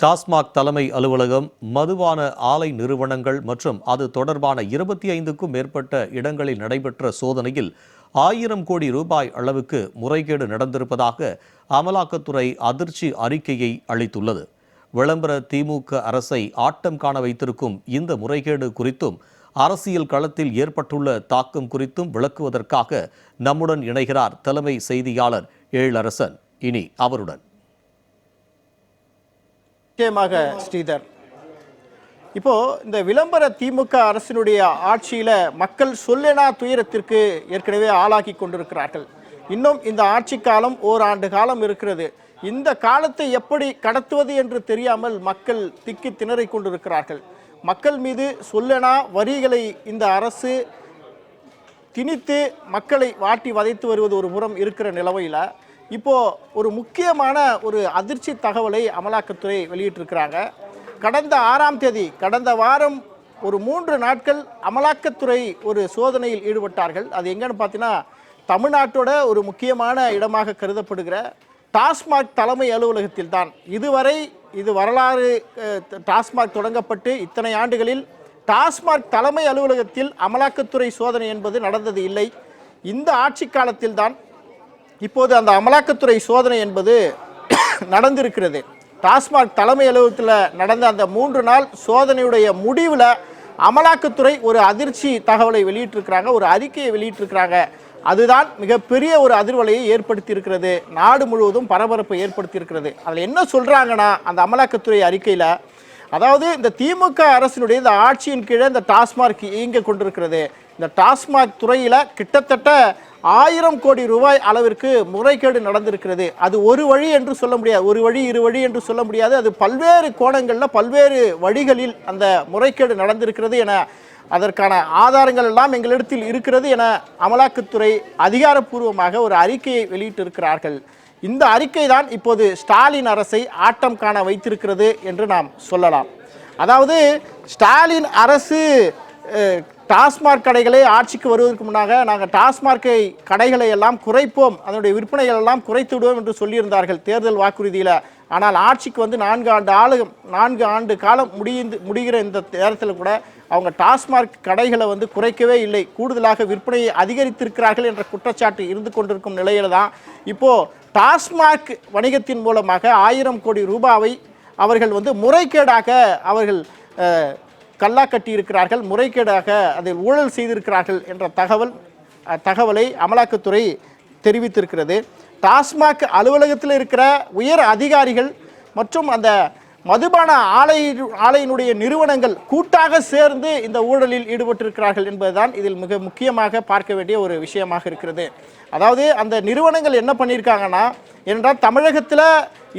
டாஸ்மாக் தலைமை அலுவலகம் மதுபான ஆலை நிறுவனங்கள் மற்றும் அது தொடர்பான இருபத்தி ஐந்துக்கும் மேற்பட்ட இடங்களில் நடைபெற்ற சோதனையில் ஆயிரம் கோடி ரூபாய் அளவுக்கு முறைகேடு நடந்திருப்பதாக அமலாக்கத்துறை அதிர்ச்சி அறிக்கையை அளித்துள்ளது. விளம்பர திமுக அரசை ஆட்டம் காண வைத்திருக்கும் இந்த முறைகேடு குறித்தும் அரசியல் களத்தில் ஏற்பட்டுள்ள தாக்கம் குறித்தும் விளக்குவதற்காக நம்முடன் இணைகிறார் தலைமை செய்தியாளர் ஏழரசன் இனி அவருடன். நிச்சயமாக ஸ்ரீதர். இப்போ இந்த விளம்பர திமுக அரசினுடைய ஆட்சியில மக்கள் சொல்லனா துயரத்திற்கு ஏற்கனவே ஆளாகி கொண்டிருக்கிறார்கள். இன்னும் இந்த ஆட்சி காலம் ஓராண்டு காலம் இருக்கிறது. இந்த காலத்தை எப்படி கடத்துவது என்று தெரியாமல் மக்கள் திக்கி திணறிக் கொண்டிருக்கிறார்கள். மக்கள் மீது சொல்லனா வரிகளை இந்த அரசு திணித்து மக்களை வாட்டி வதைத்து வருவது ஒரு புறம் இருக்கிற நிலவையில் இப்போது ஒரு முக்கியமான ஒரு அதிர்ச்சி தகவலை அமலாக்கத்துறை வெளியிட்டிருக்கிறாங்க. கடந்த ஆறாம் தேதி கடந்த வாரம் ஒரு மூன்று நாட்கள் அமலாக்கத்துறை ஒரு சோதனையில் ஈடுபட்டார்கள். அது எங்கன்னு பார்த்தீங்கன்னா தமிழ்நாட்டோட ஒரு முக்கியமான இடமாக கருதப்படுகிற டாஸ்மாக் தலைமை அலுவலகத்தில் தான். இதுவரை இது வரலாறு டாஸ்மாக் தொடங்கப்பட்டு இத்தனை ஆண்டுகளில் டாஸ்மாக் தலைமை அலுவலகத்தில் அமலாக்கத்துறை சோதனை என்பது நடந்தது இல்லை. இந்த ஆட்சி காலத்தில் தான் இப்போது அந்த அமலாக்கத்துறை சோதனை என்பது நடந்திருக்கிறது. டாஸ்மாக் தலைமை அலுவலகத்தில் நடந்த அந்த மூன்று நாள் சோதனையுடைய முடிவில் அமலாக்கத்துறை ஒரு அதிர்ச்சி தகவலை வெளியிட்டிருக்கிறாங்க ஒரு அறிக்கையை வெளியிட்டிருக்கிறாங்க. அதுதான் மிகப்பெரிய ஒரு அதிர்வலையை ஏற்படுத்தியிருக்கிறது. நாடு முழுவதும் பரபரப்பை ஏற்படுத்தியிருக்கிறது. அதில் என்ன சொல்கிறாங்கன்னா அந்த அமலாக்கத்துறை அறிக்கையில் அதாவது இந்த திமுக அரசினுடைய இந்த ஆட்சியின் கீழே இந்த டாஸ்மாக் இயங்க கொண்டிருக்கிறது. இந்த டாஸ்மாக் துறையில் கிட்டத்தட்ட ஆயிரம் கோடி ரூபாய் அளவிற்கு முறைகேடு நடந்திருக்கிறது. அது ஒரு வழி என்று சொல்ல முடியாது. ஒரு வழி இரு வழி என்று சொல்ல முடியாது. அது பல்வேறு கோணங்களில் பல்வேறு வழிகளில் அந்த முறைகேடு நடந்திருக்கிறது என அதற்கான ஆதாரங்கள் எல்லாம் எங்களிடத்தில் இருக்கிறது என அமலாக்கத்துறை அதிகாரப்பூர்வமாக ஒரு அறிக்கையை வெளியிட்டிருக்கிறார்கள். இந்த அறிக்கை தான் இப்போது ஸ்டாலின் அரசை ஆட்டம் காண வைத்திருக்கிறது என்று நாம் சொல்லலாம். அதாவது ஸ்டாலின் அரசு டாஸ்மாக் கடைகளை ஆட்சிக்கு வருவதற்கு முன்னாக நாங்கள் டாஸ்மார்க்கை கடைகளை எல்லாம் குறைப்போம் அதனுடைய விற்பனைகள் எல்லாம் குறைத்து விடுவோம் என்று சொல்லியிருந்தார்கள் தேர்தல் வாக்குறுதியில். ஆனால் ஆட்சிக்கு வந்து நான்கு ஆண்டு ஆளு நான்கு ஆண்டு காலம் முடிந்து முடிகிற இந்த நேரத்தில் கூட அவங்க டாஸ்மாக் கடைகளை வந்து குறைக்கவே இல்லை. கூடுதலாக விற்பனையை அதிகரித்திருக்கிறார்கள் என்ற குற்றச்சாட்டு இருந்து கொண்டிருக்கும் நிலையில் தான் இப்போது டாஸ்மாக் வணிகத்தின் மூலமாக ஆயிரம் கோடி ரூபாவை அவர்கள் வந்து முறைகேடாக அவர்கள் கல்லா கட்டியிருக்கிறார்கள் முறைகேடாக அதில் ஊழல் செய்திருக்கிறார்கள் என்ற தகவல் தகவலை அமலாக்கத்துறை தெரிவித்திருக்கிறது. டாஸ்மாக் அலுவலகத்தில் இருக்கிற உயர் அதிகாரிகள் மற்றும் அந்த மதுபான ஆலை ஆலையினுடைய நிறுவனங்கள் கூட்டாக சேர்ந்து இந்த ஊழலில் ஈடுபட்டிருக்கிறார்கள் என்பதுதான் இதில் மிக முக்கியமாக பார்க்க வேண்டிய ஒரு விஷயமாக இருக்கிறது. அதாவது அந்த நிறுவனங்கள் என்ன பண்ணியிருக்காங்கன்னா என்றால் தமிழகத்தில்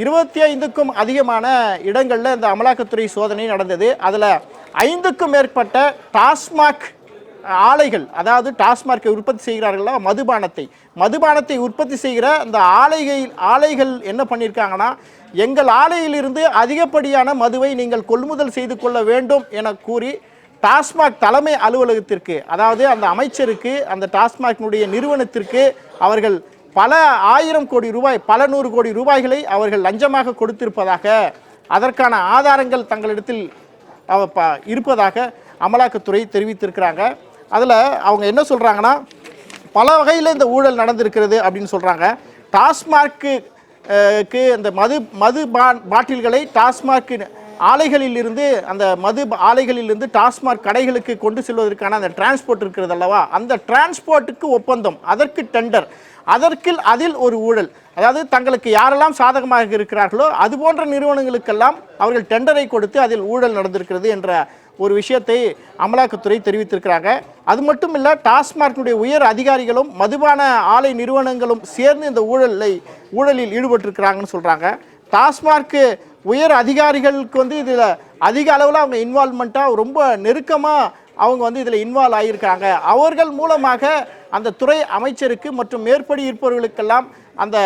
இருபத்தி ஐந்துக்கும் அதிகமான இடங்களில் இந்த அமலாக்கத்துறை சோதனை நடந்தது. அதில் ஐந்துக்கும் மேற்பட்ட டாஸ்மாக் ஆலைகள் அதாவது டாஸ்மார்க்கை உற்பத்தி செய்கிறார்களா மதுபானத்தை. மதுபானத்தை உற்பத்தி செய்கிற அந்த ஆலைகள் ஆலைகள் என்ன பண்ணியிருக்காங்கன்னா எங்கள் ஆலையிலிருந்து அதிகப்படியான மதுவை நீங்கள் கொள்முதல் செய்து கொள்ள வேண்டும் என கூறி டாஸ்மாக் தலைமை அலுவலகத்திற்கு அதாவது அந்த அமைச்சருக்கு அந்த டாஸ்மாக்னுடைய நிறுவனத்திற்கு அவர்கள் பல ஆயிரம் கோடி ரூபாய் பல நூறு கோடி ரூபாய்களை அவர்கள் லஞ்சமாக கொடுத்திருப்பதாக அதற்கான ஆதாரங்கள் தங்களிடத்தில் ப- இருப்பதாக அமலாக்கத்துறை தெரிவித்திருக்கிறாங்க. அதில் அவங்க என்ன சொல்கிறாங்கன்னா பல வகையில் இந்த ஊழல் நடந்திருக்கிறது அப்படின்னு சொல்கிறாங்க டாஸ்மார்க்கு அந்த மது மது பா- பாட்டில்களை டாஸ்மார்க்கு ஆலைகளில் இருந்து அந்த மது ஆலைகளிலிருந்து டாஸ்மாக் கடைகளுக்கு கொண்டு செல்வதற்கான அந்த டிரான்ஸ்போர்ட் இருக்கிறது அல்லவா? அந்த டிரான்ஸ்போர்ட்டுக்கு ஒப்பந்தம் அதற்கு டெண்டர் அதற்கில் அதில் ஒரு ஊழல். அதாவது தங்களுக்கு யாரெல்லாம் சாதகமாக இருக்கிறார்களோ அது போன்ற நிறுவனங்களுக்கெல்லாம் அவர்கள் டெண்டரை கொடுத்து அதில் ஊழல் நடந்திருக்கிறது என்ற ஒரு விஷயத்தை அமலாக்கத்துறை தெரிவித்திருக்கிறாங்க. அது மட்டும் இல்லை டாஸ்மார்க்கினுடைய உயர் அதிகாரிகளும் மதுபான ஆலை நிறுவனங்களும் சேர்ந்து இந்த ஊழலை ஊழலில் ஈடுபட்டிருக்கிறாங்கன்னு சொல்கிறாங்க டாஸ்மார்க்கு உயர் அதிகாரிகளுக்கு வந்து இதில் அதிக அளவில் அவங்க இன்வால்மெண்ட்டாக ரொம்ப நெருக்கமாக அவங்க வந்து இதில் இன்வால்வ் ஆகியிருக்காங்க அவர்கள் மூலமாக அந்த துறை அமைச்சருக்கு மற்றும் மேற்படி இருப்பவர்களுக்கெல்லாம் அந்த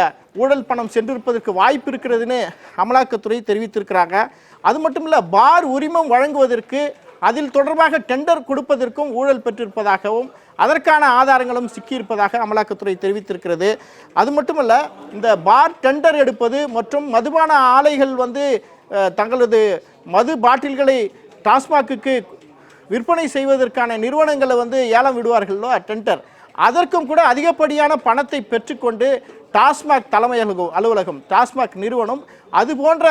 ஊழல் பணம் சென்றிருப்பதற்கு வாய்ப்பு இருக்கிறதுன்னு அமலாக்கத்துறை தெரிவித்திருக்கிறாங்க. அது மட்டும் இல்லை பார் உரிமம் வழங்குவதற்கு அதில் தொடர்பாக டெண்டர் கொடுப்பதற்கும் ஊழல் பெற்றிருப்பதாகவும் அதற்கான ஆதாரங்களும் சிக்கியிருப்பதாக அமலாக்கத்துறை தெரிவித்திருக்கிறது. அது மட்டுமல்ல இந்த பார் டெண்டர் எடுப்பது மற்றும் மதுபான ஆலைகள் வந்து தங்களது மது பாட்டில்களை டாஸ்மாக்குக்கு விற்பனை செய்வதற்கான நிறுவனங்களை வந்து ஏலம் விடுவார்களோ டெண்டர் அதற்கும் கூட அதிகப்படியான பணத்தை பெற்றுக்கொண்டு டாஸ்மாக் தலைமை அலுவலகம் டாஸ்மாக் நிறுவனம் அது போன்ற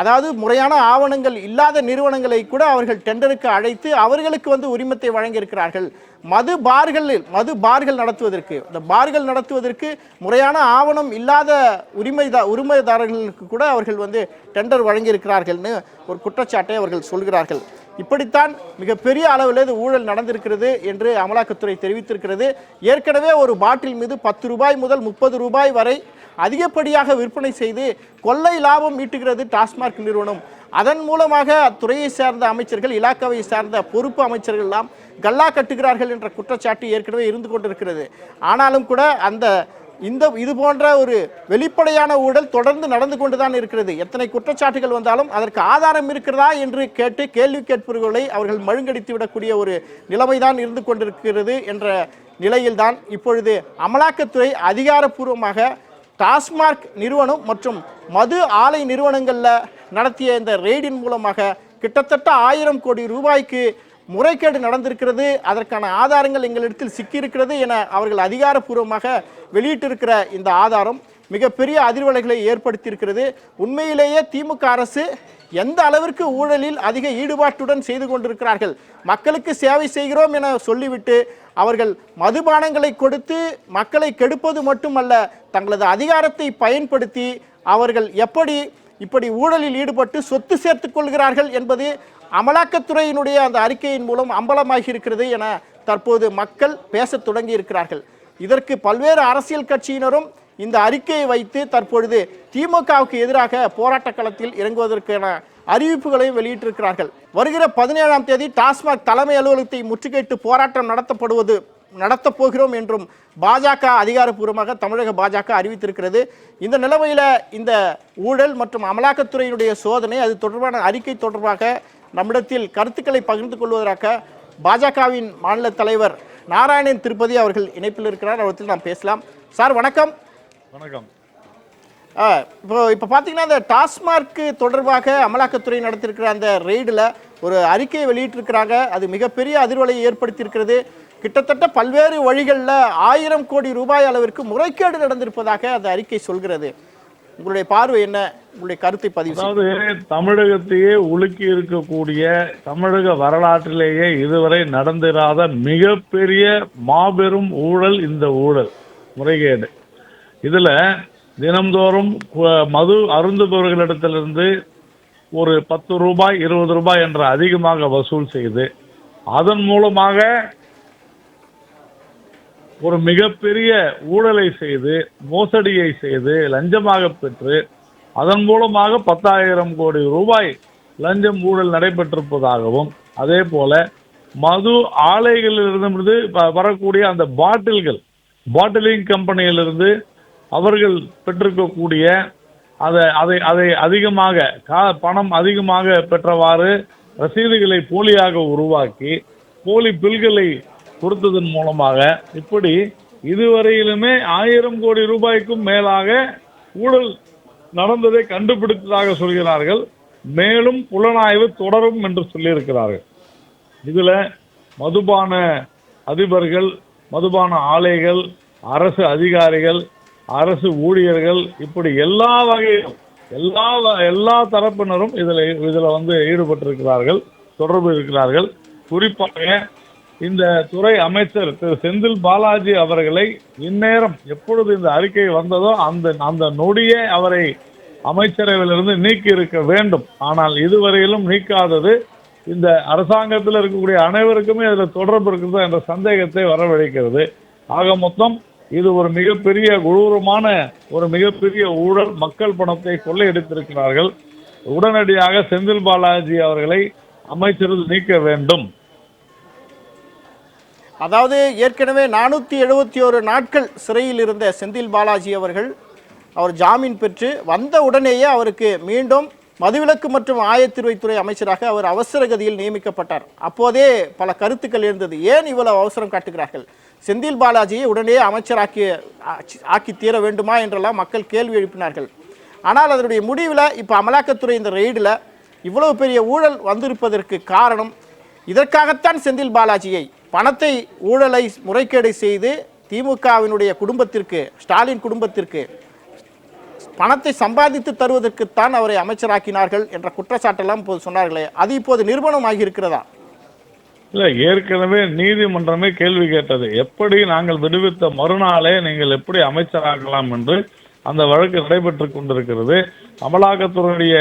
அதாவது முறையான ஆவணங்கள் இல்லாத நிறுவனங்களை கூட அவர்கள் டெண்டருக்கு அழைத்து அவர்களுக்கு வந்து உரிமத்தை வழங்கியிருக்கிறார்கள். மது பார்களில் மது பார்கள் நடத்துவதற்கு இந்த பார்கள் நடத்துவதற்கு முறையான ஆவணம் இல்லாத உரிமைதா உரிமைதாரர்களுக்கு கூட அவர்கள் வந்து டெண்டர் வழங்கியிருக்கிறார்கள்னு ஒரு குற்றச்சாட்டை அவர்கள் சொல்கிறார்கள். இப்படித்தான் மிகப்பெரிய அளவில் இது ஊழல் நடந்திருக்கிறது என்று அமலாக்கத்துறை தெரிவித்திருக்கிறது. ஏற்கனவே ஒரு பாட்டில் மீது பத்து ரூபாய் முதல் முப்பது ரூபாய் வரை அதிகப்படியாக விற்பனை செய்து கொள்ளை லாபம் ஈட்டுகிறது டாஸ்மாக் நிறுவனம். அதன் மூலமாக அத்துறையை சார்ந்த அமைச்சர்கள் இலாக்காவை சார்ந்த பொறுப்பு அமைச்சர்கள் எல்லாம் கல்லா கட்டுகிறார்கள் என்ற குற்றச்சாட்டு ஏற்கனவே இருந்து கொண்டிருக்கிறது. ஆனாலும் கூட அந்த இந்த இது போன்ற ஒரு வெளிப்படையான ஊழல் தொடர்ந்து நடந்து கொண்டுதான் இருக்கிறது. எத்தனை குற்றச்சாட்டுகள் வந்தாலும் அதற்கு ஆதாரம் இருக்கிறதா என்று கேட்டு கேள்வி கேட்பவர்களை அவர்கள் மழுங்கடித்து விடக்கூடிய ஒரு நிலைமைதான் இருந்து கொண்டிருக்கிறது என்ற நிலையில்தான் இப்பொழுது அமலாக்கத்துறை அதிகாரப்பூர்வமாக டாஸ்மார்க் நிறுவனம் மற்றும் மது ஆலை நிறுவனங்களில் நடத்திய இந்த ரெய்டின் மூலமாக கிட்டத்தட்ட ஆயிரம் கோடி ரூபாய்க்கு முறைகேடு நடந்திருக்கிறது அதற்கான ஆதாரங்கள் எங்களிடத்தில் சிக்கியிருக்கிறது என அவர்கள் அதிகாரப்பூர்வமாக வெளியிட்டிருக்கிற இந்த ஆதாரம் மிகப்பெரிய அதிர்வலைகளை ஏற்படுத்தியிருக்கிறது. உண்மையிலேயே திமுக அரசு எந்த அளவிற்கு ஊழலில் அதிக ஈடுபாட்டுடன் செய்து கொண்டிருக்கிறார்கள் மக்களுக்கு சேவை செய்கிறோம் என சொல்லிவிட்டு அவர்கள் மதுபானங்களை கொடுத்து மக்களை கெடுப்பது மட்டுமல்ல தங்களது அதிகாரத்தை பயன்படுத்தி அவர்கள் எப்படி இப்படி ஊழலில் ஈடுபட்டு சொத்து சேர்த்துக் கொள்கிறார்கள் என்பது அமலாக்கத்துறையினுடைய அந்த அறிக்கையின் மூலம் அம்பலமாகி இருக்கிறது என தற்போது மக்கள் பேசத் தொடங்கி இருக்கிறார்கள் இதற்கு பல்வேறு அரசியல் கட்சியினரும் இந்த அறிக்கையை வைத்து தற்பொழுது திமுகவுக்கு எதிராக போராட்ட களத்தில் இறங்குவதற்கான அறிவிப்புகளையும் வெளியிட்டிருக்கிறார்கள். வருகிற பதினேழாம் தேதி டாஸ்மாக் தலைமை அலுவலகத்தை முற்றுகையிட்டு போராட்டம் நடத்தப்படுவது நடத்தப் போகிறோம் என்றும் பாஜக அதிகாரப்பூர்வமாக தமிழக பாஜக அறிவித்திருக்கிறது. இந்த நிலைமையில் இந்த ஊழல் மற்றும் அமலாக்கத்துறையினுடைய சோதனை அது தொடர்பான அறிக்கை தொடர்பாக நம்மிடத்தில் கருத்துக்களை பகிர்ந்து கொள்வதற்காக பாஜகவின் மாநில தலைவர் நாராயணன் திருப்பதி அவர்கள் இணைப்பில் இருக்கிறார். அவர்த்தில் நாம் பேசலாம். சார் வணக்கம். வணக்கம். இப்போ இப்போ பார்த்தீங்கன்னா இந்த டாஸ்மார்க் தொடர்பாக அமலாக்கத்துறை நடத்திருக்கிற அந்த ரெய்டில் ஒரு அறிக்கையை வெளியிட்டிருக்கிறாங்க. அது மிகப்பெரிய அதிர்வலையை ஏற்படுத்தியிருக்கிறது. கிட்டத்தட்ட பல்வேறு வழிகளில் ஆயிரம் கோடி ரூபாய் அளவிற்கு முறைகேடு நடந்திருப்பதாக அந்த அறிக்கை சொல்கிறது. உங்களுடைய பார்வை என்ன? உங்களுடைய கருத்தை பதிவு அதாவது தமிழகத்தையே உலுக்கி இருக்கக்கூடிய தமிழக வரலாற்றிலேயே இதுவரை நடந்திராத மிகப்பெரிய மாபெரும் ஊழல் இந்த ஊழல் முறைகேடு. இதில் தினம்தோறும் மது அருந்துபவர்களிடத்திலிருந்து ஒரு பத்து ரூபாய் இருபது ரூபாய் என்ற அதிகமாக வசூல் செய்து அதன் மூலமாக ஒரு மிகப்பெரிய ஊழலை செய்து மோசடியை செய்து லஞ்சமாக பெற்று அதன் மூலமாக பத்தாயிரம் கோடி ரூபாய் லஞ்சம் ஊழல் நடைபெற்றிருப்பதாகவும் அதே போல மது ஆலைகளிலிருந்து வரக்கூடிய அந்த பாட்டில்கள் பாட்டிலிங் கம்பெனியிலிருந்து அவர்கள் பெற்றிருக்கக்கூடிய அதை அதை அதை அதிகமாக கா பணம் அதிகமாக பெற்றவாறு ரசீதுகளை போலியாக உருவாக்கி போலி பில்களை கொடுத்ததன் மூலமாக இப்படி இதுவரையிலுமே ஆயிரம் கோடி ரூபாய்க்கும் மேலாக ஊழல் நடந்ததை கண்டுபிடித்ததாக சொல்கிறார்கள். மேலும் புலனாய்வு தொடரும் என்று சொல்லியிருக்கிறார்கள். இதுல மதுபான அதிபர்கள் மதுபான ஆலைகள் அரசு அதிகாரிகள் அரசு ஊழியர்கள் இப்படி எல்லா வகையிலும் எல்லா வ- எல்லா தரப்பினரும் இதில் இதில் வந்து ஈடுபட்டிருக்கிறார்கள் தொடர்பு இருக்கிறார்கள். குறிப்பாக இந்த துறை அமைச்சர் திரு செந்தில் பாலாஜி அவர்களை இந்நேரம் எப்பொழுது இந்த அறிக்கை வந்ததோ அந்த அந்த நொடியே அவரை அமைச்சரவையிலிருந்து நீக்கி இருக்க வேண்டும். ஆனால் இதுவரையிலும் நீக்காதது இந்த அரசாங்கத்தில் இருக்கக்கூடிய அனைவருக்குமே அதில் தொடர்பு இருக்கிறதா என்ற சந்தேகத்தை வரவழைக்கிறது. ஆக மொத்தம் இது ஒரு மிகப்பெரிய கொடூரமான ஒரு மிகப்பெரிய ஊழல் மக்கள் பணத்தை கொள்ளையடித்திருக்கிறார்கள். உடனடியாக செந்தில் பாலாஜி அவர்களை அமைச்சரில் நீக்க வேண்டும். அதாவது ஏற்கனவே நானூற்றி எழுபத்தி ஒரு நாட்கள் சிறையில் இருந்த செந்தில் பாலாஜி அவர்கள் அவர் ஜாமீன் பெற்று வந்த உடனேயே அவருக்கு மீண்டும் மதுவிலக்கு மற்றும் ஆயத்திருவைத்துறை அமைச்சராக அவர் அவசர கதியில் நியமிக்கப்பட்டார். அப்போதே பல கருத்துக்கள் இருந்தது. ஏன் இவ்வளவு அவசரம் காட்டுகிறார்கள்? செந்தில் பாலாஜியை உடனே அமைச்சராக்கி ஆக்கி தீர வேண்டுமா என்றெல்லாம் மக்கள் கேள்வி எழுப்பினார்கள். ஆனால் அதனுடைய முடிவில் இப்போ அமலாக்கத்துறை இந்த ரெய்டில் இவ்வளவு பெரிய ஊழல் வந்திருப்பதற்கு காரணம் இதற்காகத்தான் செந்தில் பாலாஜியை பணத்தை ஊழலை முறைகேடு செய்து திமுகவினுடைய குடும்பத்திற்கு ஸ்டாலின் குடும்பத்திற்கு பணத்தை சம்பாதித்து தருவதற்குத்தான் அவரை அமைச்சராக்கினார்கள் என்ற குற்றச்சாட்டெல்லாம் இப்போது சொன்னார்களே. அது இப்போது நிறுவனம் ஆகியிருக்கிறதா இல்ல ஏற்கனவே நீதிமன்றமே கேள்வி கேட்டது. எப்படி நாங்கள் விடுவித்த மறுநாளே நீங்கள் எப்படி அமைச்சராகலாம் என்று அந்த வழக்கு நடைபெற்று கொண்டிருக்கிறது. அமலாக்கத்துறையுடைய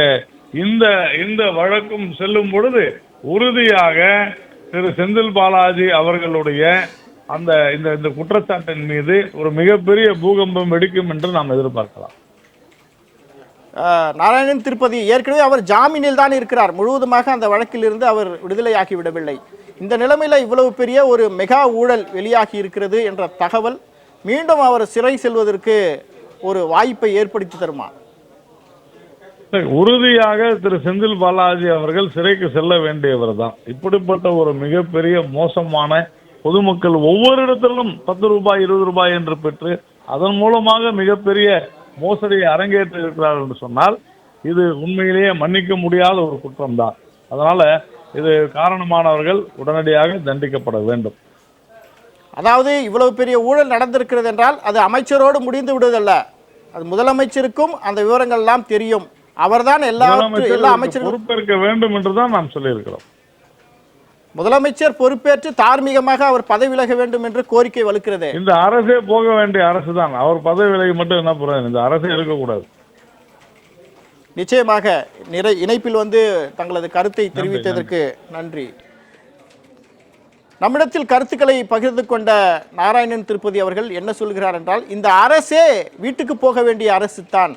இந்த இந்த வழக்கும் செல்லும் பொழுது உறுதியாக திரு செந்தில் பாலாஜி அவர்களுடைய அந்த இந்த இந்த குற்றச்சாட்டின் மீது ஒரு மிகப்பெரிய பூகம்பம் வெடிக்கும் என்று நாம் எதிர்பார்க்கலாம். நாராயணன் திருப்பதி ஏற்கனவே அவர் ஜாமீனில் தான் இருக்கிறார். முழுவதுமாக அந்த வழக்கிலிருந்து அவர் விடுதலையாகி விடவில்லை இந்த நிலைமையில் இவ்வளவு பெரிய ஒரு மெகா ஊழல் வெளியாகி இருக்கிறது என்ற தகவல் மீண்டும் அவர் சிறை செல்வதற்கு ஒரு வாய்ப்பை ஏற்படுத்தி தருமா? உறுதியாக திரு செந்தில் பாலாஜி அவர்கள் சிறைக்கு செல்ல வேண்டியவர் தான் இப்படிப்பட்ட ஒரு மிகப்பெரிய மோசமான பொதுமக்கள் ஒவ்வொரு இடத்திலும் பத்து ரூபாய் இருபது ரூபாய் என்று பெற்று அதன் மூலமாக மிகப்பெரிய மோசடியை அரங்கேற்றி இருக்கிறார் என்று சொன்னால் இது உண்மையிலேயே மன்னிக்க முடியாத ஒரு குற்றம் தான் அதனால இது காரணமானவர்கள் உடனடியாக தண்டிக்கப்பட வேண்டும். அதாவது இவ்வளவு பெரிய ஊழல் நடந்திருக்கிறது என்றால் அது அமைச்சரோடு முடிந்து விடுவதல்ல. அது முதலமைச்சருக்கும் அந்த விவரங்கள் எல்லாம் தெரியும். அவர்தான் எல்லா எல்லா இதற்கு அமைச்சர்களும் பொறுப்பேற்க வேண்டும் என்று தான் நாம் சொல்லியிருக்கிறோம். முதலமைச்சர் பொறுப்பேற்று தார்மீகமாக அவர் பதவி விலக வேண்டும் என்று கோரிக்கை வலுக்கிறது. இந்த அரசே போக வேண்டிய அரசு தான் அவர் பதவி விலகி மட்டும் என்ன போறாரு இந்த அரசே இருக்கக்கூடாது. நிச்சயமாக நிறை இணைப்பில் வந்து தங்களது கருத்தை தெரிவித்ததற்கு நன்றி. நம்மிடத்தில் கருத்துக்களை பகிர்ந்து கொண்ட நாராயணன் திருப்பதி அவர்கள் என்ன சொல்கிறார் என்றால் இந்த அரசே வீட்டுக்கு போக வேண்டிய அரசு தான்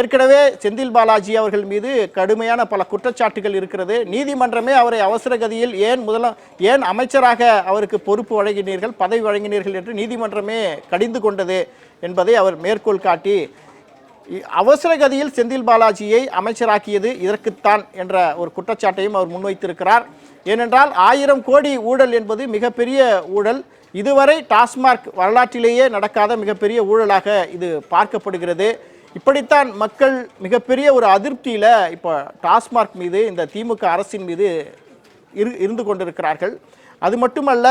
ஏற்கனவே செந்தில் பாலாஜி அவர்கள் மீது கடுமையான பல குற்றச்சாட்டுகள் இருக்கிறது. நீதிமன்றமே அவரை அவசர கதியில் ஏன் முதல ஏன் அமைச்சராக அவருக்கு பொறுப்பு வழங்கினீர்கள் பதவி வழங்கினீர்கள் என்று நீதிமன்றமே கடிந்து கொண்டது என்பதை அவர் மேற்கோள் காட்டி அவசர கதியில் செந்தில் பாலாஜியை அமைச்சராக்கியது இதற்குத்தான் என்ற ஒரு குற்றச்சாட்டையும் அவர் முன்வைத்திருக்கிறார். ஏனென்றால் ஆயிரம் கோடி ஊழல் என்பது மிகப்பெரிய ஊழல். இதுவரை டாஸ்மார்க் வரலாற்றிலேயே நடக்காத மிகப்பெரிய ஊழலாக இது பார்க்கப்படுகிறது. இப்படித்தான் மக்கள் மிகப்பெரிய ஒரு அதிருப்தியில் இப்போ டாஸ்மார்க் மீது இந்த திமுக அரசின் மீது இரு இருந்து கொண்டிருக்கிறார்கள். அது மட்டுமல்ல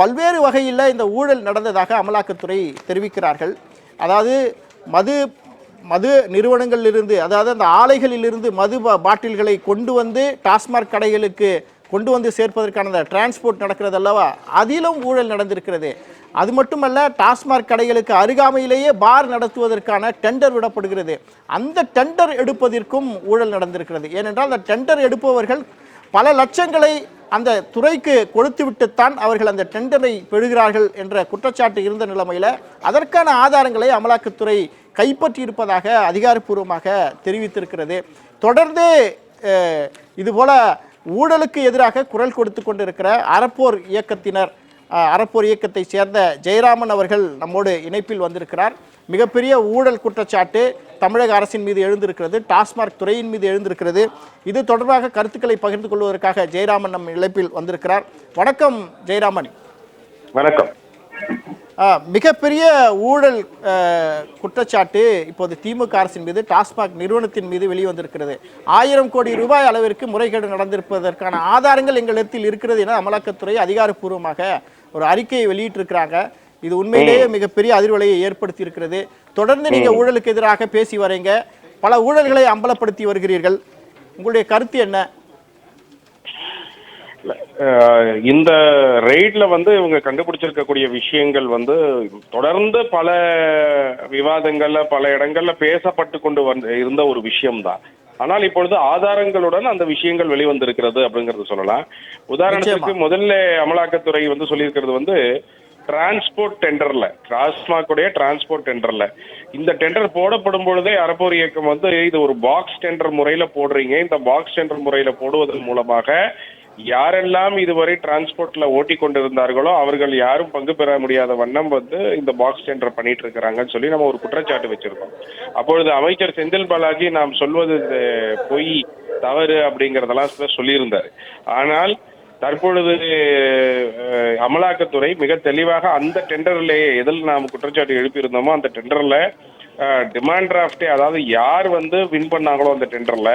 பல்வேறு வகையில் இந்த ஊழல் நடந்ததாக அமலாக்கத்துறை தெரிவிக்கிறார்கள். அதாவது மது மது நிறுவனங்களிலிருந்து அதாவது அந்த ஆலைகளிலிருந்து மது பாட்டில்களை கொண்டு வந்து டாஸ்மாக் கடைகளுக்கு கொண்டு வந்து சேர்ப்பதற்கான அந்த டிரான்ஸ்போர்ட் நடக்கிறது அல்லவா? அதிலும் ஊழல் நடந்திருக்கிறது. அது மட்டுமல்ல டாஸ்மாக் கடைகளுக்கு அருகாமையிலேயே பார் நடத்துவதற்கான டெண்டர் விடப்படுகிறது. அந்த டெண்டர் எடுப்பதற்கும் ஊழல் நடந்திருக்கிறது. ஏனென்றால் அந்த டெண்டர் எடுப்பவர்கள் பல லட்சங்களை அந்த துறைக்கு கொடுத்துவிட்டுத்தான் அவர்கள் அந்த டெண்டரை பெறுகிறார்கள் என்ற குற்றச்சாட்டு இருந்த நிலைமையில் அதற்கான ஆதாரங்களை அமலாக்கத்துறை கைப்பற்றியிருப்பதாக அதிகாரப்பூர்வமாக தெரிவித்திருக்கிறது. தொடர்ந்து இதுபோல் ஊழலுக்கு எதிராக குரல் கொடுத்து கொண்டிருக்கிற அறப்போர் இயக்கத்தினர் அறப்போர் இயக்கத்தை சேர்ந்த ஜெயராமன் அவர்கள் நம்மோடு இணைப்பில் வந்திருக்கிறார். மிகப்பெரிய ஊழல் குற்றச்சாட்டு தமிழக அரசின் மீது எழுந்திருக்கிறது டாஸ்மாக் துறையின் மீது எழுந்திருக்கிறது. இது தொடர்பாக கருத்துக்களை பகிர்ந்து கொள்வதற்காக ஜெயராமன் நம் இழைப்பில் வந்திருக்கிறார். வணக்கம் ஜெயராமன். வணக்கம். மிகப்பெரிய ஊழல் குற்றச்சாட்டு இப்போது திமுக அரசின் மீது டாஸ்மாக் நிறுவனத்தின் மீது வெளிவந்திருக்கிறது. ஆயிரம் கோடி ரூபாய் அளவிற்கு முறைகேடு நடந்திருப்பதற்கான ஆதாரங்கள் எங்களிடத்தில் இருக்கிறது என அமலாக்கத்துறை அதிகாரப்பூர்வமாக ஒரு அறிக்கையை வெளியிட்டிருக்கிறாங்க. இது உண்மையிலேயே மிகப்பெரிய அதிர்வலையை ஏற்படுத்தி இருக்கிறது தொடர்ந்து நீங்க ஊழலுக்கு எதிராக பேசி வரீங்க. பல ஊழல்களை அம்பலப்படுத்தி வருகிறீர்கள். உங்களுடைய கருத்து என்ன? இந்த ரெய்ட்ல வந்து இவங்க கண்டுபிடிச்சிருக்கக்கூடிய விஷயங்கள் வந்து தொடர்ந்து பல விவாதங்கள்ல பல இடங்கள்ல பேசப்பட்டு கொண்டு வந்து இருந்த ஒரு விஷயம்தான். ஆனால் இப்பொழுது ஆதாரங்களுடன் அந்த விஷயங்கள் வெளிவந்திருக்கிறது அப்படிங்கறது சொல்லலாம். உதாரணத்துக்கு முதல்ல அமலாக்கத்துறை வந்து சொல்லியிருக்கிறது வந்து டிரான்ஸ்போர்ட் டெண்டர்ல டாஸ்மாகுடைய டிரான்ஸ்போர்ட் டெண்டர்ல இந்த டெண்டர் போடப்படும் பொழுதே அறப்போர் இயக்கம் வந்து இது ஒரு பாக்ஸ் டெண்டர் முறையில போடுறீங்க. இந்த பாக்ஸ் டெண்டர் முறையில போடுவதன் மூலமாக யாரெல்லாம் இதுவரை டிரான்ஸ்போர்ட்ல ஓட்டி கொண்டிருந்தார்களோ அவர்கள் யாரும் பங்கு பெற முடியாத வண்ணம் வந்து இந்த பாக்ஸ் டெண்டர் பண்ணிட்டு இருக்கிறாங்கன்னு சொல்லி நம்ம ஒரு குற்றச்சாட்டு வச்சிருக்கோம். அப்பொழுது அமைச்சர் செந்தில் பாலாஜி நாம் சொல்வது பொய் தவறு அப்படிங்கறதெல்லாம் சொல்லியிருந்தாரு. ஆனால் தற்பொழுது அஹ், அமலாக்கத்துறை மிக தெளிவாக அந்த டெண்டர்லேயே எதில் நாம் குற்றச்சாட்டு எழுப்பியிருந்தோமோ அந்த டெண்டர்ல டிமாண்ட் டிராஃப்டே அதாவது யார் வந்து வின் பண்ணாங்களோ அந்த டெண்டர்ல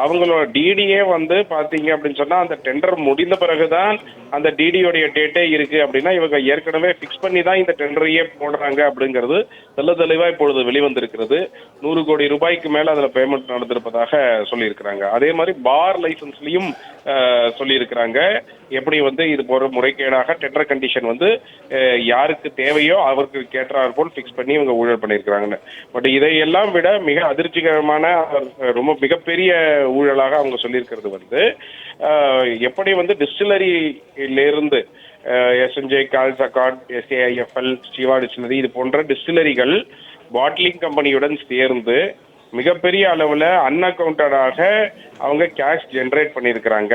அவங்களோட டிடியே வந்து பாத்தீங்க அப்படின்னு சொன்னா அந்த டெண்டர் முடிந்த பிறகுதான் அந்த டிடியோடைய டேட்டே இருக்கு அப்படின்னா இவங்க ஏற்கனவே ஃபிக்ஸ் பண்ணி தான் இந்த டெண்டரையே போடுறாங்க அப்படிங்கிறது தெள்ள தெளிவா இப்பொழுது வெளிவந்திருக்கிறது. நூறு கோடி ரூபாய்க்கு மேல அதுல பேமெண்ட் நடந்திருப்பதாக சொல்லியிருக்கிறாங்க. அதே மாதிரி பார் லைசன்ஸ்லயும் சொல்லியிருக்கிறாங்க. எப்படி வந்து இது போற முறைகேடாக டெண்டர் கண்டிஷன் வந்து யாருக்கு தேவையோ அவருக்கு கேட்டார் போல் ஃபிக்ஸ் பண்ணி இவங்க ஊழல் பண்ணியிருக்கிறாங்கன்னு. பட் இதையெல்லாம் விட மிக அதிர்ச்சிகரமான ரொம்ப மிகப்பெரிய ஊழலாக அவங்க சொல்லியிருக்கிறது வந்து எப்படி வந்து டிஸ்டிலரியிலிருந்து எஸ்என்ஜே கால்சகாட் எஸ்ஏஐஎஃப்எல் சிவா டிஸ்டிலரி இது போன்ற டிஸ்டிலரிகள் பாட்லிங் கம்பெனியுடன் சேர்ந்து மிகப்பெரிய அளவில் அன்அக்கவுண்டடாக அவங்க கேஷ் ஜென்ரேட் பண்ணியிருக்கிறாங்க.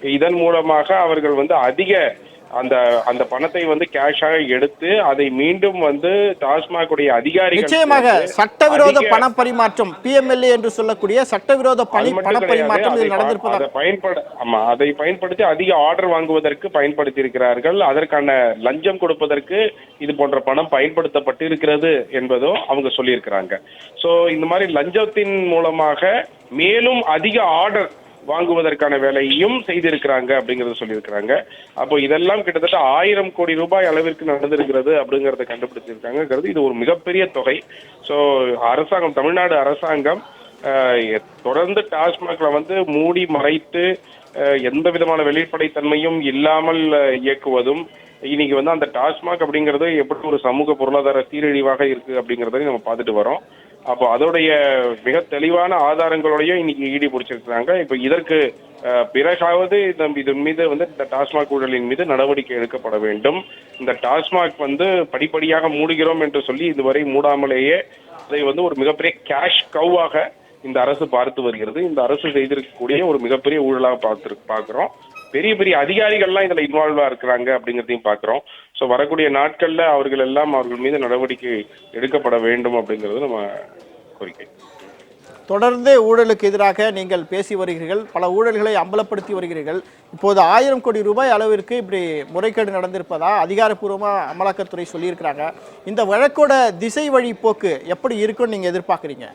இதன் மூலமாக அவர்கள் வந்து அதிக அந்த அந்த பணத்தை வந்து கேஷாக எடுத்து அதை மீண்டும் வந்து டாஸ்மாக் உடைய அதிகாரிகள் நிச்சயமாக சட்டவிரோத பண பரிமாற்றம் பிஎம்எல்ஏ என்று சொல்லக்கூடிய சட்டவிரோத பணி பண. பரிமாற்றம் நடந்திருப்பதாக பயன்பட ஆமா அதை பயன்படுத்தி அதிக ஆர்டர் வாங்குவதற்கு பயன்படுத்தி இருக்கிறார்கள் அதற்கான லஞ்சம் கொடுப்பதற்கு இது போன்ற பணம் பயன்படுத்தப்பட்டு இருக்கிறது என்பதும் அவங்க சொல்லியிருக்கிறாங்க சோ இந்த மாதிரி லஞ்சத்தின் மூலமாக மேலும் அதிக ஆர்டர் வாங்குவதற்கான வேலையும் செய்திருக்கிறாங்க அப்படிங்கறத சொல்லியிருக்கிறாங்க. அப்போ இதெல்லாம் கிட்டத்தட்ட ஆயிரம் கோடி ரூபாய் அளவிற்கு நடந்திருக்கிறது அப்படிங்கறத கண்டுபிடிச்சிருக்காங்கிறது இது ஒரு மிகப்பெரிய தொகை. ஸோ அரசாங்கம் தமிழ்நாடு அரசாங்கம் தொடர்ந்து டாஸ்மாக்ல வந்து மூடி மறைத்து எந்த விதமான வெளிப்படைத்தன்மையும் இல்லாமல் இயக்குவதும் இன்னைக்கு வந்து அந்த டாஸ்மாக் அப்படிங்கிறது எப்படி ஒரு சமூக பொருளாதார சீரழிவாக இருக்கு அப்படிங்கறதை நம்ம பார்த்துட்டு வரோம். அப்போ அதோடைய மிக தெளிவான ஆதாரங்களோடையும் இன்னைக்கு ஈடி பிடிச்சிருக்கிறாங்க. இப்போ இதற்கு பிறகாவது இந்த இதன் மீது வந்து இந்த டாஸ்மாக் ஊழலின் மீது நடவடிக்கை எடுக்கப்பட வேண்டும். இந்த டாஸ்மாக் வந்து படிப்படியாக மூடுகிறோம் என்று சொல்லி இதுவரை மூடாமலேயே அதை வந்து ஒரு மிகப்பெரிய கேஷ் கவ்வாக இந்த அரசு பார்த்து வருகிறது. இந்த அரசு செய்திருக்கக்கூடிய ஒரு மிகப்பெரிய ஊழலாக பார்த்து பார்க்கிறோம். பெரிய பெரிய அதிகாரிகள்லாம் இதுல இன்வால்வா இருக்கிறாங்க அப்படிங்கிறதையும் பார்க்குறோம். ஸோ வரக்கூடிய நாட்கள்ல அவர்கள் எல்லாம் அவர்கள் மீது நடவடிக்கை எடுக்கப்பட வேண்டும் அப்படிங்கிறது நம்ம கோரிக்கை. தொடர்ந்து ஊழலுக்கு எதிராக நீங்கள் பேசி வருகிறீர்கள். பல ஊழல்களை அம்பலப்படுத்தி வருகிறீர்கள். இப்போது ஆயிரம் கோடி ரூபாய் அளவிற்கு இப்படி முறைகேடு நடந்திருப்பதா? அதிகாரப்பூர்வமாக அமலாக்கத்துறை சொல்லியிருக்கிறாங்க. இந்த வழக்கோட திசை வழி போக்கு எப்படி இருக்குன்னு நீங்கள் எதிர்பார்க்குறீங்க?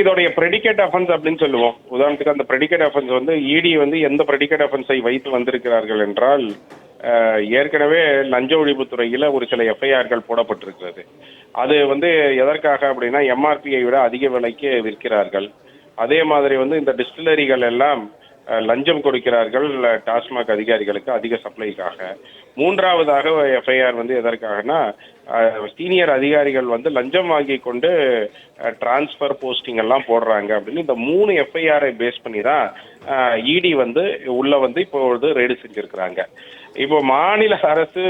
இதோடைய ப்ரெடிகேட் அஃபென்ஸ் அப்படின்னு சொல்லுவோம். உதாரணத்துக்கு அந்த ப்ரெடிகேட் அஃபென்ஸ் வந்து இடி வந்து எந்த ப்ரெடிகேட் அஃபென்ஸை வைத்து வந்திருக்கிறார்கள் என்றால் ஏற்கனவே லஞ்ச ஒழிப்புத்துறையில ஒரு சில எஃப்ஐஆர்கள் போடப்பட்டிருக்கிறது. அது வந்து எதற்காக அப்படின்னா எம்ஆர்பியை விட அதிக விலைக்கு விற்கிறார்கள். அதே மாதிரி வந்து இந்த டிஸ்டிலரிகள் எல்லாம் லஞ்சம் கொடுக்கிறார்கள் டாஸ்மாக் அதிகாரிகளுக்கு அதிக சப்ளைக்காக. மூன்றாவதாக எஃப்ஐஆர் வந்து எதற்காகனா சீனியர் அதிகாரிகள் வந்து லஞ்சம் வாங்கி கொண்டு டிரான்ஸ்ஃபர் போஸ்டிங் எல்லாம் போடுறாங்க அப்படின்னு இந்த மூணு எஃப்ஐஆரை பேஸ் பண்ணி தான் இடி வந்து உள்ள வந்து இப்பொழுது ரெய்டு செஞ்சிருக்கிறாங்க. இப்போ மாநில அரசு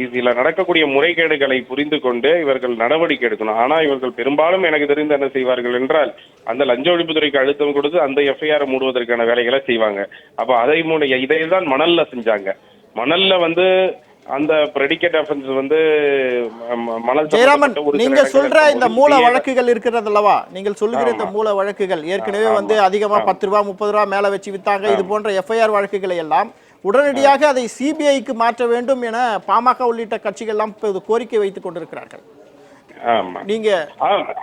இதுல நடக்கக்கூடிய முறைகேடுகளை புரிந்து கொண்டு இவர்கள் நடவடிக்கை எடுக்கணும். ஆனா இவர்கள் பெரும்பாலும் எனக்கு தெரிந்து என்ன செய்வார்கள் என்றால் அந்த லஞ்ச ஒழிப்புத்துறைக்கு அழுத்தம் கொடுத்து அந்த எஃப்ஐஆர் மூடுவதற்கான வேலைகளை செய்வாங்க. அப்ப அதை மூட இதை தான் மணல்ல செஞ்சாங்க. மணல்ல வந்து அந்த ப்ரெடிகேட் அஃபென்ஸ் வந்து மணல் ஜெயராமன் நீங்க சொல்ற இந்த மூல வழக்குகள் இருக்கிறது அல்லவா நீங்கள் சொல்லுகிற இந்த. மூல வழக்குகள். ஏற்கனவே. வந்து அதிகமா பத்து ரூபா முப்பது ரூபா மேல வச்சு வித்தாங்க. இது போன்ற எஃப்ஐஆர் வழக்குகளை எல்லாம் உடனடியாக அதை சிபிஐக்கு மாற்ற வேண்டும் என பாமக உள்ளிட்ட கட்சிகள் எல்லாம் கோரிக்கை வைத்துக் கொண்டிருக்கிறார்கள். நீங்க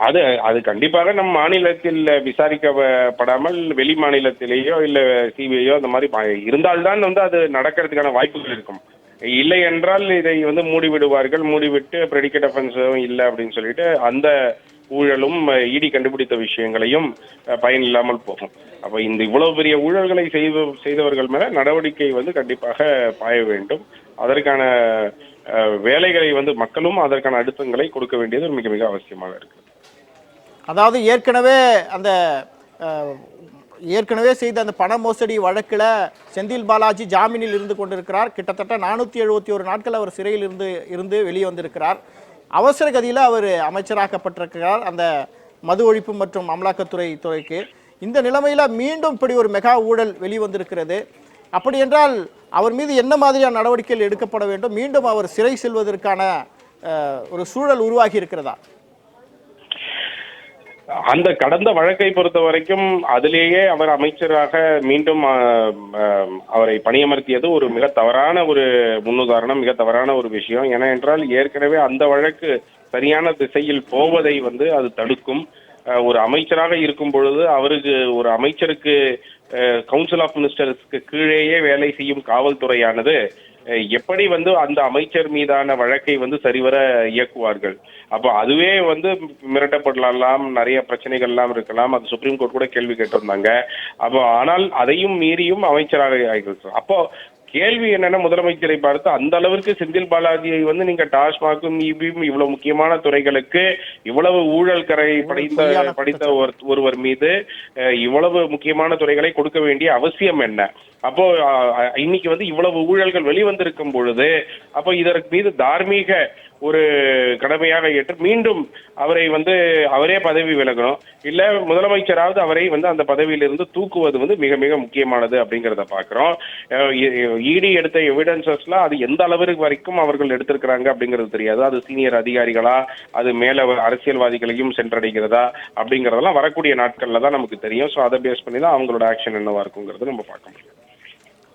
அது அது கண்டிப்பாக நம் மாநிலத்தில் விசாரிக்கப்படாமல் வெளி மாநிலத்திலேயோ இல்ல சிபிஐயோ அந்த மாதிரி இருந்தால்தான் வந்து அது நடக்கிறதுக்கான வாய்ப்புகள் இருக்கும். இல்லை என்றால் இதை வந்து மூடி விடுவார்கள் மூடிவிட்டு ப்ரெடிகேட் அஃபென்ஸும் இல்லை அப்படின்னு சொல்லிட்டு அந்த ஊழலும் இடி கண்டுபிடித்த விஷயங்களையும் பயன் இல்லாமல் போகும். அப்ப இந்த இவ்வளவு பெரிய ஊழல்களை செய்த செய்தவர்கள் மேல நடவடிக்கை வந்து கண்டிப்பாக பாய வேண்டும். அதற்கான வேலைகளை வந்து மக்களும் அதற்கான அழுத்தங்களை கொடுக்க வேண்டியது மிக மிக அவசியமாக இருக்கு. அதாவது ஏற்கனவே அந்த ஏற்கனவே செய்த அந்த பண மோசடி வழக்கில் செந்தில் பாலாஜி ஜாமீனில் இருந்து கொண்டிருக்கிறார். கிட்டத்தட்ட நானூற்றி எழுபத்தி ஒரு நாட்கள் அவர் சிறையில் இருந்து இருந்து வெளியே வந்திருக்கிறார் அவசர கதியில் அவர் அமைச்சராக்கப்பட்டிருக்கிறார். அந்த மது ஒழிப்பு மற்றும் அமலாக்கத்துறை துறைக்கு. இந்த நிலைமையில் மீண்டும் இப்படி ஒரு மெகா ஊழல் வெளிவந்திருக்கிறது. அப்படி என்றால் அவர் மீது என்ன மாதிரியான நடவடிக்கைகள் எடுக்கப்பட வேண்டும்? மீண்டும் அவர் சிறை செல்வதற்கான ஒரு சூழல் உருவாகி இருக்கிறதா? அந்த கடந்த வழக்கை பொறுத்த வரைக்கும் அதிலேயே அவர் அமைச்சராக மீண்டும் அவரை பணியமர்த்தியது ஒரு மிக தவறான ஒரு முன்னுதாரணம் மிக தவறான ஒரு விஷயம். ஏன்னா என்றால் ஏற்கனவே அந்த வழக்கு சரியான திசையில் போவதை வந்து அது தடுக்கும். ஒரு அமைச்சராக இருக்கும் பொழுது அவருக்கு ஒரு அமைச்சருக்கு கவுன்சில் ஆஃப் மினிஸ்டர்ஸ்க்கு கீழேயே வேலை செய்யும் காவல்துறையானது எப்படி வந்து அந்த அமைச்சர் மீதான வழக்கை வந்து சரிவர இயக்குவார்கள்? அப்போ அதுவே வந்து மிரட்டப்படலாம் நிறைய பிரச்சனைகள் எல்லாம் இருக்கலாம். அது சுப்ரீம் கோர்ட் கூட கேள்வி கேட்டிருந்தாங்க. அப்போ ஆனால் அதையும் மீறியும் அமைச்சராக ஆகியிருக்கிறார். அப்போ கேள்வி என்னன்னா முதலமைச்சரை பார்த்து அந்த அளவிற்கு செந்தில் பாலாஜியை வந்து நீங்க டாஸ்மாகும் இபியும் இவ்வளவு முக்கியமான துறைகளுக்கு இவ்வளவு ஊழல் கரை படித்த படித்த ஒரு- ஒருவர் மீது இவ்வளவு முக்கியமான துறைகளை கொடுக்க வேண்டிய அவசியம் என்ன? அப்போ இன்னைக்கு வந்து இவ்வளவு ஊழல்கள் வெளிவந்திருக்கும் பொழுது அப்போ இதற்கு மீது தார்மீக ஒரு கடமையாக ஏற்று மீண்டும் அவரை வந்து அவரே பதவி விலகணும். இல்ல முதலமைச்சராவது அவரை வந்து அந்த பதவியிலிருந்து தூக்குவது வந்து மிக மிக முக்கியமானது அப்படிங்கிறத பாக்குறோம் இடி எடுத்த எவிடன்சஸ்லாம் அது எந்த அளவிற்கு வரைக்கும் அவர்கள் எடுத்திருக்கிறாங்க அப்படிங்கிறது தெரியாது. அது சீனியர் அதிகாரிகளா அது மேல அரசியல்வாதிகளையும் சென்றடைகிறதா அப்படிங்கறதெல்லாம் வரக்கூடிய நாட்கள்ல தான் நமக்கு தெரியும். ஸோ அதை பேஸ் பண்ணி தான் அவங்களோட ஆக்ஷன் என்னவா இருக்குங்கிறது நம்ம பார்க்க முடியும்.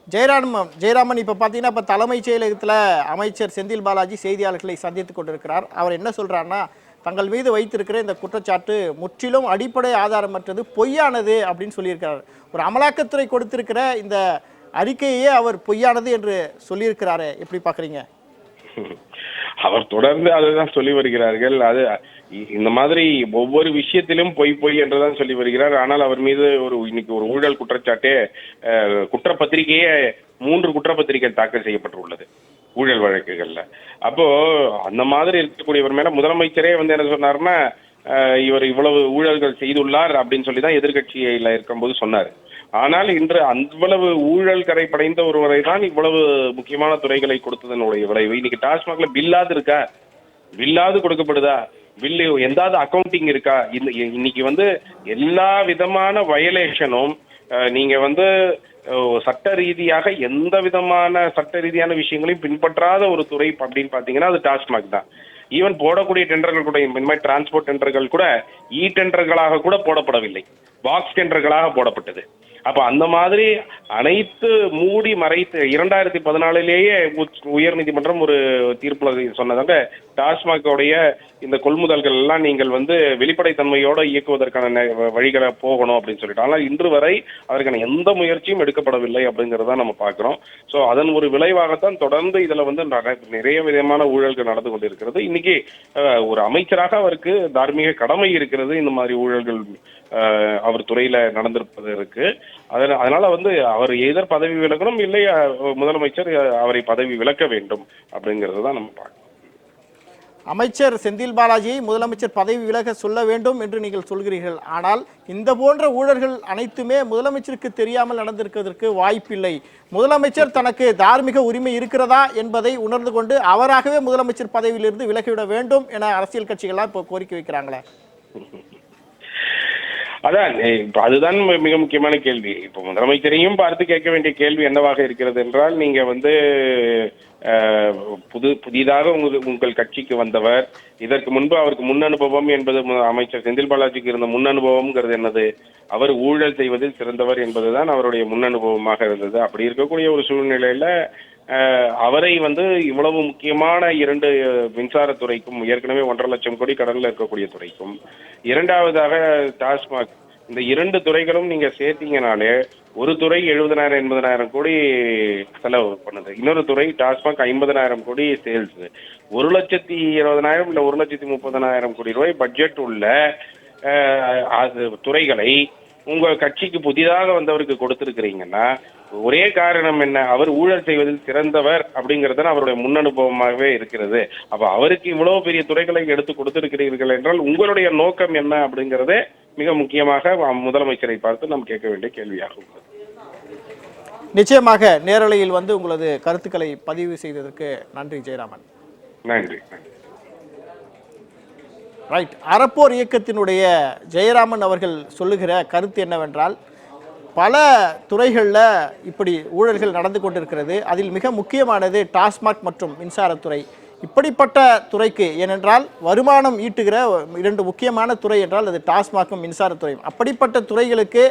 ஜெயராமன் ஜெயராமன் இப்போ பார்த்தீங்கன்னா இப்போ தலைமைச் செயலகத்தில் அமைச்சர் செந்தில் பாலாஜி செய்தியாளர்களை சந்தித்து கொண்டிருக்கிறார். அவர் என்ன சொல்கிறாருன்னா தங்கள் மீது வைத்திருக்கிற இந்த குற்றச்சாட்டு முற்றிலும் அடிப்படை ஆதாரமற்றது பொய்யானது அப்படின்னு சொல்லியிருக்கிறார். ஒரு அமலாக்கத்துறை கொடுத்திருக்கிற இந்த அறிக்கையே அவர் பொய்யானது என்று சொல்லியிருக்கிறாரே. எப்படி பார்க்குறீங்க அவர் தொடர்ந்து அதுதான் சொல்லி வருகிறார்கள். அது இந்த மாதிரி ஒவ்வொரு விஷயத்திலும் பொய் பொய் என்றுதான் சொல்லி வருகிறார். ஆனால் அவர் மீது ஒரு இன்னைக்கு ஒரு ஊழல் குற்றச்சாட்டே குற்றப்பத்திரிகையே மூன்று குற்றப்பத்திரிகை தாக்கல் செய்யப்பட்டுள்ளது ஊழல் வழக்குகள்ல. அப்போ அந்த மாதிரி இருக்கக்கூடியவர் மேல முதலமைச்சரே வந்து என்ன சொன்னார்னா இவர் இவ்வளவு ஊழல்கள் செய்துள்ளார் அப்படின்னு சொல்லி தான் எதிர்கட்சியில இருக்கும்போது சொன்னார். ஆனால் இன்று அவ்வளவு ஊழல் கரை படைந்த ஒருவரை தான் இவ்வளவு முக்கியமான துறைகளை கொடுத்ததனுடைய விளைவு. இன்னைக்கு டாஸ்மாக்ல பில்லாது இருக்கா? பில்லாது கொடுக்கப்படுதா? பில்லு எந்தாவது அக்கவுண்டிங் இருக்கா? இந்த இன்னைக்கு வந்து எல்லா விதமான வயலேஷனும் நீங்க வந்து சட்ட ரீதியாக எந்த விதமான சட்ட ரீதியான விஷயங்களையும் பின்பற்றாத ஒரு துறை அப்படின்னு பாத்தீங்கன்னா அது டாஸ்மாக் தான். ஈவன் போடக்கூடிய டெண்டர்கள் கூட இந்த மாதிரி டிரான்ஸ்போர்ட் டெண்டர்கள் கூட இ டெண்டர்களாக கூட போடப்படவில்லை. பாக்ஸ் டெண்டர்களாக போடப்பட்டது. அப்ப அந்த மாதிரி அனைத்து மூடி மறைத்து இரண்டாயிரத்தி பதினாலிலேயே உயர் நீதிமன்றம் ஒரு தீர்ப்புல சொன்னதாக டாஸ்மாகோடைய இந்த கொள்முதல்கள் எல்லாம் நீங்கள் வந்து வெளிப்படைத்தன்மையோட இயக்குவதற்கான நெ- வழிகளை போகணும் அப்படின்னு சொல்லிட்டு. ஆனால் இன்று வரை அதற்கான எந்த முயற்சியும் எடுக்கப்படவில்லை அப்படிங்கறத நம்ம பார்க்கிறோம். சோ அதன் ஒரு விளைவாகத்தான் தொடர்ந்து இதுல வந்து நிறைய விதமான ஊழல்கள் நடந்து கொண்டிருக்கிறது. இன்னைக்கு ஒரு அமைச்சராக அவருக்கு தார்மீக கடமை இருக்கிறது. இந்த மாதிரி ஊழல்கள் அவர் துறையில நடந்திருப்பதற்கு அதன- அதனால வந்து அவர் எதர் பதவி விலகணும்? இல்லை முதலமைச்சர் அவரை பதவி விலக்க வேண்டும் அப்படிங்கறது தான் நம்ம பார்க்கணும் அமைச்சர் செந்தில் பாலாஜியை முதலமைச்சர் பதவி விலக சொல்ல வேண்டும் என்று நீங்கள் சொல்கிறீர்கள். ஆனால் இந்த போன்ற ஊழல்கள் அனைத்துமே முதலமைச்சருக்கு தெரியாமல் நடந்திருக்கிறதற்கு வாய்ப்பில்லை. முதலமைச்சர் தனக்கு தார்மீக உரிமை இருக்கிறதா என்பதை உணர்ந்து கொண்டு அவராகவே முதலமைச்சர் பதவியிலிருந்து விலகிவிட வேண்டும் என அரசியல் கட்சிகள்லாம் இப்போ கோரிக்கை வைக்கிறாங்களே. அதான் இப்போ அதுதான் மிக முக்கியமான கேள்வி. இப்போ முதலமைச்சரையும் பார்த்து கேட்க வேண்டிய கேள்வி என்னவாக இருக்கிறது என்றால் நீங்க வந்து புது புதிதாக உங்கள் உங்கள் கட்சிக்கு வந்தவர் இதற்கு முன்பு அவருக்கு முன் அனுபவம் என்பது அமைச்சர் செந்தில் பாலாஜிக்கு இருந்த முன் அனுபவம்ங்கிறது என்னது? அவர் ஊழல் செய்வதில் சிறந்தவர் என்பதுதான் அவருடைய முன் அனுபவமாக இருந்தது. அப்படி இருக்கக்கூடிய ஒரு சூழ்நிலையில அவரை வந்து இவ்வளவு முக்கியமான இரண்டு மின்சாரத்துறைக்கும் ஏற்கனவே ஒன்றரை லட்சம் கோடி கடனில் இருக்கக்கூடிய துறைக்கும் இரண்டாவதாக டாஸ்மாக். இந்த இரண்டு துறைகளும் நீங்க சேர்த்தீங்கனாலே ஒரு துறை எழுபதனாயிரம் எண்பதனாயிரம் கோடி செலவு பண்ணுது. இன்னொரு துறை டாஸ்மாக் ஐம்பதனாயிரம் கோடி சேல்ஸ். ஒரு லட்சத்தி இருபதனாயிரம் இல்ல ஒரு லட்சத்தி முப்பதனாயிரம் கோடி ரூபாய் பட்ஜெட் உள்ள அது துறைகளை உங்க கட்சிக்கு புதிதாக வந்தவருக்கு கொடுத்திருக்கிறீங்கன்னா ஒரே காரணம் என்ன? அவர் ஊழல் செய்வதில் சிறந்தவர் அப்படிங்கறது அவருடைய முன் அனுபவமாகவே இருக்கிறது. அப்ப அவருக்கு இவ்வளவு பெரிய துறைகளை எடுத்து கொடுத்திருக்கிறீர்கள் என்றால் உங்களுடைய நோக்கம் என்ன அப்படிங்கறதே மிக முக்கியமாக முதலமைச்சரை பார்த்து நாம் கேட்க வேண்டிய கேள்வியாக உள்ளது. நிச்சயமாக நேரலையில் வந்து உங்களது கருத்துக்களை பதிவு செய்ததற்கு நன்றி ஜெயராமன். நன்றி நன்றி. ரைட் அறப்போர் இயக்கத்தினுடைய ஜெயராமன் அவர்கள் சொல்லுகிற கருத்து என்னவென்றால் பல துறைகளில் இப்படி ஊழல்கள் நடந்து கொண்டிருக்கிறது. அதில் மிக முக்கியமானது டாஸ்மாக் மற்றும் மின்சாரத்துறை. இப்படிப்பட்ட துறைக்கு ஏனென்றால் வருமானம் ஈட்டுகிற இரண்டு முக்கியமான துறை என்றால் அது டாஸ்மாகும் மின்சாரத்துறையும். அப்படிப்பட்ட துறைகளுக்கு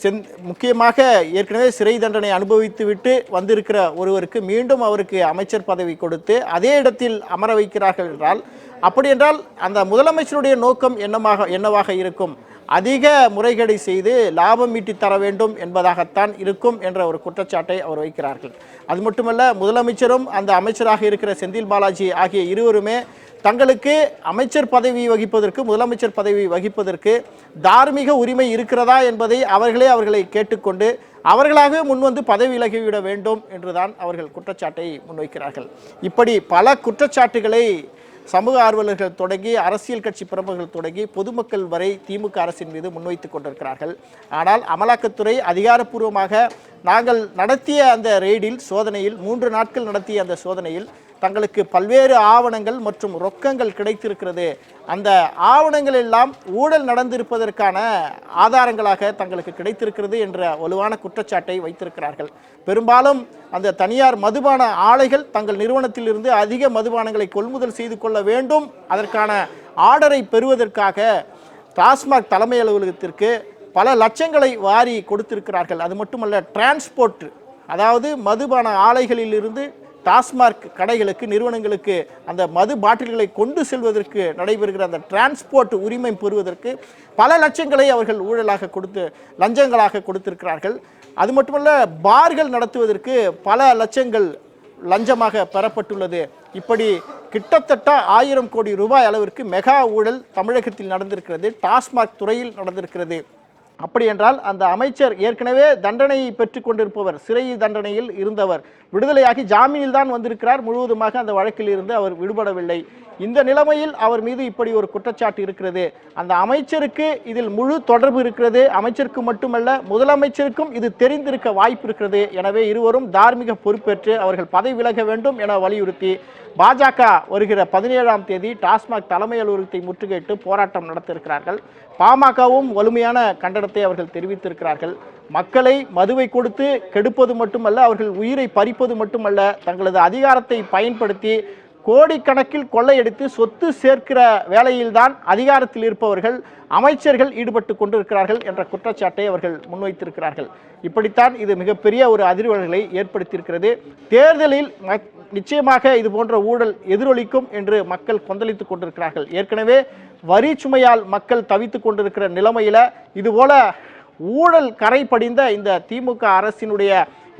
செந் முக்கியமாக ஏற்கனவே சிறை தண்டனை அனுபவித்துவிட்டு வந்திருக்கிற ஒருவருக்கு மீண்டும் அவருக்கு அமைச்சர் பதவி கொடுத்து அதே இடத்தில் அமர வைக்கிறார்கள் என்றால் அப்படி என்றால் அந்த முதலமைச்சருடைய நோக்கம் என்னமாக என்னவாக இருக்கும்? அதிக முறைகேடை செய்து லாபம் ஈட்டி தர வேண்டும் என்பதாகத்தான் இருக்கும் என்ற ஒரு குற்றச்சாட்டை அவர் வைக்கிறார்கள். அது மட்டுமல்ல முதலமைச்சரும் அந்த அமைச்சராக இருக்கிற செந்தில் பாலாஜி ஆகிய இருவருமே தங்களுக்கு அமைச்சர் பதவி வகிப்பதற்கு முதலமைச்சர் பதவி வகிப்பதற்கு தார்மீக உரிமை இருக்கிறதா என்பதை அவர்களே அவர்களை கேட்டுக்கொண்டு அவர்களாகவே முன்வந்து பதவி விலகிவிட வேண்டும் என்றுதான் அவர்கள் குற்றச்சாட்டை முன்வைக்கிறார்கள். இப்படி பல குற்றச்சாட்டுகளை சமூக ஆர்வலர்கள் தொடங்கி அரசியல் கட்சி பிரமுகர்கள் தொடங்கி பொதுமக்கள் வரை திமுக அரசின் மீது முன்வைத்துக் கொண்டிருக்கிறார்கள். ஆனால் அமலாக்கத்துறை அதிகாரப்பூர்வமாக நாங்கள் நடத்திய அந்த ரெய்டில் சோதனையில் மூன்று நாட்கள் நடத்திய அந்த சோதனையில் தங்களுக்கு பல்வேறு ஆவணங்கள் மற்றும் ரொக்கங்கள் கிடைத்திருக்கிறது. அந்த ஆவணங்கள் எல்லாம் ஊழல் நடந்திருப்பதற்கான ஆதாரங்களாக தங்களுக்கு கிடைத்திருக்கிறது என்ற வலுவான குற்றச்சாட்டை வைத்திருக்கிறார்கள். பெரும்பாலும் அந்த தனியார் மதுபான ஆலைகள் தங்கள் நிறுவனத்திலிருந்து அதிக மதுபானங்களை கொள்முதல் செய்து கொள்ள வேண்டும். அதற்கான ஆர்டரை பெறுவதற்காக டாஸ்மாக் தலைமை அலுவலகத்திற்கு பல லட்சங்களை வாரி கொடுத்திருக்கிறார்கள். அது மட்டுமல்ல டிரான்ஸ்போர்ட் அதாவது மதுபான ஆலைகளிலிருந்து டாஸ்மாக் கடைகளுக்கு நிறுவனங்களுக்கு அந்த மது பாட்டில்களை கொண்டு செல்வதற்கு நடைபெறுகிற அந்த டிரான்ஸ்போர்ட் உரிமை பெறுவதற்கு பல லட்சங்களை அவர்கள் ஊழலாக கொடுத்து லஞ்சங்களாக கொடுத்திருக்கிறார்கள். அது மட்டுமல்ல பார்கள் நடத்துவதற்கு பல லட்சங்கள் லஞ்சமாக பெறப்பட்டுள்ளது. இப்படி கிட்டத்தட்ட ஆயிரம் கோடி ரூபாய் அளவிற்கு மெகா ஊழல் தமிழகத்தில் நடந்திருக்கிறது டாஸ்மாக் துறையில் நடந்திருக்கிறது. அப்படி என்றால் அந்த அமைச்சர் ஏற்கனவே தண்டனையை பெற்றுக் கொண்டிருப்பவர் சிறை தண்டனையில் இருந்தவர் விடுதலையாகி ஜாமீனில் தான் வந்திருக்கிறார். முழுவதுமாக அந்த வழக்கில் இருந்து அவர் விடுபடவில்லை. இந்த நிலைமையில் அவர் மீது இப்படி ஒரு குற்றச்சாட்டு இருக்கிறது. அந்த அமைச்சருக்கு இதில் முழு தொடர்பு இருக்கிறது. அமைச்சருக்கு மட்டுமல்ல முதலமைச்சருக்கும் இது தெரிந்திருக்க வாய்ப்பு இருக்கிறது. எனவே இருவரும் தார்மீக பொறுப்பேற்று அவர்கள் பதவி விலக வேண்டும் என வலியுறுத்தி பாஜக வருகிற பதினேழாம் தேதி டாஸ்மாக் தலைமை அலுவலகத்தை முற்றுகையிட்டு போராட்டம் நடத்தியிருக்கிறார்கள். பாமகவும் வலிமையான கண்டனத்தை அவர்கள் தெரிவித்திருக்கிறார்கள். மக்களை மதுவை கொடுத்து கெடுப்பது மட்டுமல்ல அவர்கள் உயிரை பறிப்பது மட்டுமல்ல தங்களது அதிகாரத்தை பயன்படுத்தி கோடிக்கணக்கில் கொள்ளையடித்து சொத்து சேர்க்கிற வேலையில்தான் அதிகாரத்தில் இருப்பவர்கள் அமைச்சர்கள் ஈடுபட்டு கொண்டிருக்கிறார்கள் என்ற குற்றச்சாட்டை அவர்கள் முன்வைத்திருக்கிறார்கள். இப்படித்தான் இது மிகப்பெரிய ஒரு அதிர்வலைகளை ஏற்படுத்தியிருக்கிறது. தேர்தலில் நிச்சயமாக இது போன்ற ஊழல் எதிரொலிக்கும் என்று மக்கள் கொந்தளித்துக் கொண்டிருக்கிறார்கள். ஏற்கனவே வரி சுமையால் மக்கள் தவித்துக் கொண்டிருக்கிற நிலைமையில இதுபோல ஊழல் கரை படிந்த இந்த திமுக அரசினுடைய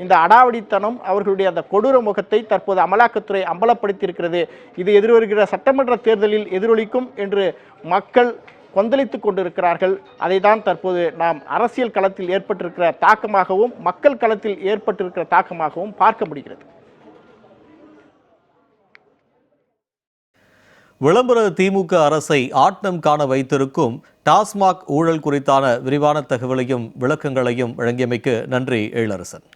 இந்த அடாவடித்தனம் அவர்களுடைய அந்த கொடூர முகத்தை தற்போது அமலாக்கத்துறை அம்பலப்படுத்தியிருக்கிறது. இது எதிர்வருகிற சட்டமன்ற தேர்தலில் எதிரொலிக்கும் என்று மக்கள் கொந்தளித்து கொண்டிருக்கிறார்கள். அதை தான் தற்போது நாம் அரசியல் களத்தில் ஏற்பட்டிருக்கிற தாக்கமாகவும் மக்கள் களத்தில் ஏற்பட்டிருக்கிற தாக்கமாகவும் பார்க்க முடிகிறது. விளம்பர திமுக அரசை ஆட்டம் காண வைத்திருக்கும் டாஸ்மாக் ஊழல் குறித்தான விரிவான தகவலையும் விளக்கங்களையும் வழங்கியமைக்கு நன்றி எழிலரசன்.